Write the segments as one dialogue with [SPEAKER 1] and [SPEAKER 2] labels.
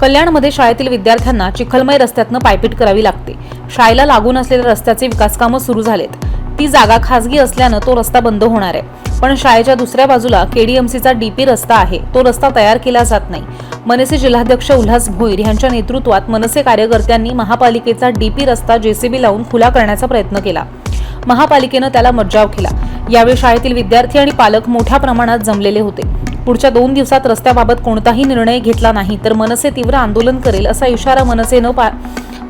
[SPEAKER 1] कल्याणमध्ये शाळेतील विद्यार्थ्यांना चिखलमय रस्त्यातनं पायपीट करावी लागते. शाळेला लागून असलेल्या रस्त्याचे विकासकामं सुरू झालेत. ती जागा खासगी असल्यानं तो रस्ता बंद होणार आहे. पण शाळेच्या दुसऱ्या बाजूला केडीएमसीचा डीपी रस्ता आहे. तो रस्ता तयार केला जात नाही. मनसे जिल्हाध्यक्ष उल्हास भोईर यांच्या नेतृत्वात मनसे कार्यकर्त्यांनी महापालिकेचा डीपी रस्ता जेसीबी लावून खुला करण्याचा प्रयत्न केला. महापालिकेनं त्याला मज्जाव केला. यावेळी शाळेतील विद्यार्थी आणि पालक मोठ्या प्रमाणात जमलेले होते. पुढच्या दोन दिवसात रस्त्याबाबत कोणताही निर्णय घेतला नाही तर मनसे तीव्र आंदोलन करेल असा इशारा मनसेनं पा-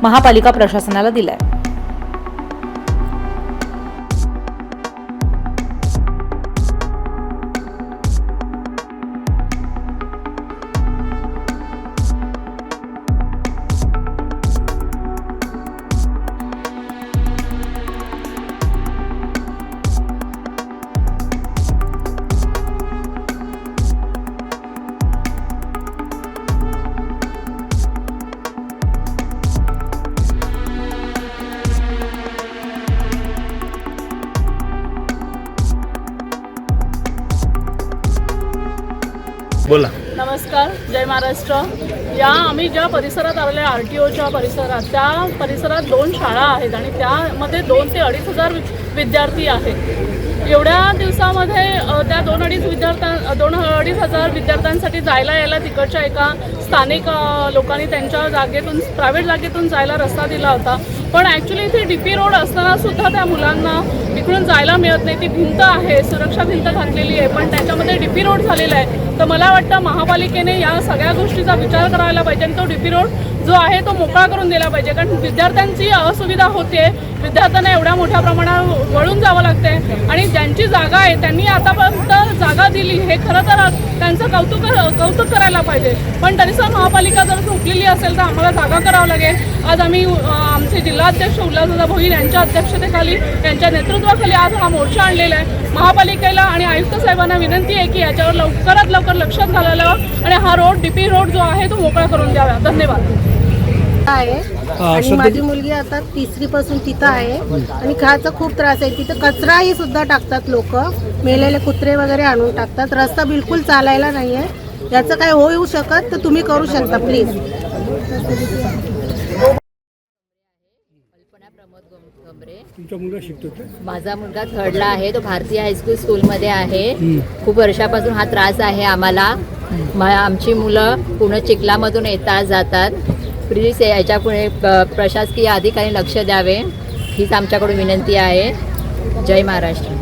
[SPEAKER 1] महापालिका प्रशासनाला दिलाय.
[SPEAKER 2] बोला.
[SPEAKER 3] नमस्कार जय महाराष्ट्र. या आम्ही ज्या परिसरात आलेल्या आर टी ओच्या परिसरात त्या परिसरात दोन शाळा आहेत आणि त्यामध्ये दोन ते अडीच हजार वि- विद्यार्थी आहेत. एवढ्या दिवसामध्ये त्या दोन अडीच विद्यार्थ्यां दोन अडीच हजार विद्यार्थ्यांसाठी जायला यायला तिकडच्या एका स्थानिक लोकांनी त्यांच्या जागेतून प्रायव्हेट जागेतून जायला रस्ता दिला होता. पण ॲक्च्युली इथे डी पी रोड असताना सुद्धा त्या मुलांना इकडून जायला मिळत नाही. ती भिंत आहे सुरक्षा भिंत घातलेली आहे पण त्याच्यामध्ये डी पी रोड झालेला आहे. तर मला वाटतं महापालिकेने या सगळ्या गोष्टीचा विचार करायला पाहिजे आणि तो डी पी रोड जो आहे तो मोकळा करून दिला पाहिजे. कारण विद्यार्थ्यांची असुविधा होते विद्यार्थ्यांना एवढ्या मोठ्या प्रमाणात वळून जावं लागते आणि ज्यांची जागा आहे त्यांनी आतापर्यंत जागा दिली. हे खरं तर त्यांचं कौतुक कौतुक करायला पाहिजे. पण तरीसुद्धा महापालिका जर सुटलेली असेल तर आम्हाला जागा करावं लागेल. आज आम्ही आमचे जिल्हा जिल्हाध्यक्ष उल्हासदादा भोईर यांच्या अध्यक्षतेखाली यांच्या नेतृत्वाखाली आज हा मोर्चा आणलेला आहे. महापालिकेला आणि आयुक्त साहेबांना विनंती आहे की याच्यावर लवकरात लवकर लक्षात घालायला आणि हा रोड डीपी रोड जो आहे तो मोकळा करून द्यावा. धन्यवाद.
[SPEAKER 4] आहे. आणि माझी मुलगी आता तिसरी पासून तिथं आहे. आणि खेळाचा खूप त्रास आहे. तिथं कचराही सुद्धा टाकतात लोक. मेलेले कुत्रे वगैरे आणून टाकतात. रस्ता बिलकुल चालायला नाही आहे याचं काय होऊ शकत तर तुम्ही करू शकता प्लीज
[SPEAKER 2] तुमचा मुलगा शिकतो का?
[SPEAKER 5] माझा मुलगा थर्डला आहे तो भारतीय हायस्कूल स्कूलमध्ये आहे. खूप वर्षापासून हा त्रास आहे आम्हाला. म- आमची मुलं पूर्ण चिखलामधून येतात जातात. प्लीज याच्यापुढे प- प्रशासकीय अधिकारी लक्ष द्यावे. हीच आमच्याकडून विनंती आहे. जय महाराष्ट्र.